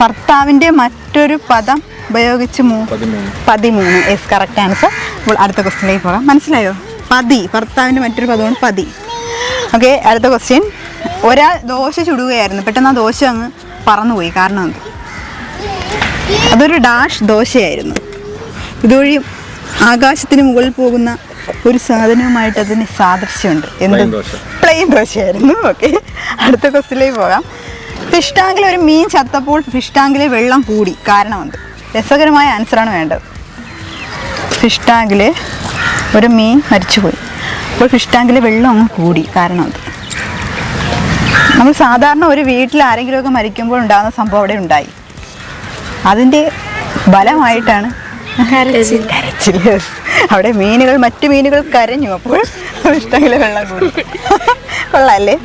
ഭർത്താവിന്റെ മറ്റൊരു പദം ഉപയോഗിച്ച് മൂ പതിമൂന്ന്. യെസ് കറക്റ്റ് ആൻസർ അപ്പോൾ അടുത്ത ക്വസ്റ്റ്യനിലേക്ക് പോകാം. മനസ്സിലായോ? പതി. ഭർത്താവിന്റെ മറ്റൊരു പദമാണ് പതി. ഓക്കെ അടുത്ത ക്വസ്റ്റ്യൻ ഒരാൾ ദോശ ചുടുകയായിരുന്നു. പെട്ടെന്ന് ആ ദോശ അങ്ങ് പറന്നുപോയി. കാരണം എന്ത്? അതൊരു ഡാഷ് ദോശയായിരുന്നു. ഇതുവഴി ആകാശത്തിന് മുകളിൽ പോകുന്ന ഒരു സാധനവുമായിട്ട് അതിന് സാദൃശ്യമുണ്ട്. എന്ത്. പ്ലെയിൻ ദോശയായിരുന്നു. ഓക്കെ അടുത്ത ക്വസ്റ്റിലേക്ക് പോകാം. ഫിഷ് ടാങ്കിൽ ഒരു മീൻ ചത്തപ്പോൾ ഫിഷ് ടാങ്കിലെ വെള്ളം കൂടി. കാരണം എന്ത്? രസകരമായ ആൻസറാണ് വേണ്ടത്. ഫിഷ് ടാങ്കിൽ ഒരു മീൻ മരിച്ചുപോയി. അപ്പോൾ ഫിഷ് ടാങ്കിലെ വെള്ളം അങ്ങ് കൂടി. കാരണം എന്ത്? നമ്മൾ സാധാരണ ഒരു വീട്ടിൽ ആരെങ്കിലുമൊക്കെ മരിക്കുമ്പോൾ ഉണ്ടാകുന്ന സംഭവം അവിടെ ഉണ്ടായി. അതിന്റെ ബലമായിട്ടാണ് അവിടെ മീനുകൾ മറ്റു മീനുകൾ കരഞ്ഞു. അപ്പോൾ ഫിഷ് ടാങ്കിലെ വെള്ളം കൂടി. കൊള്ളാല്ലേ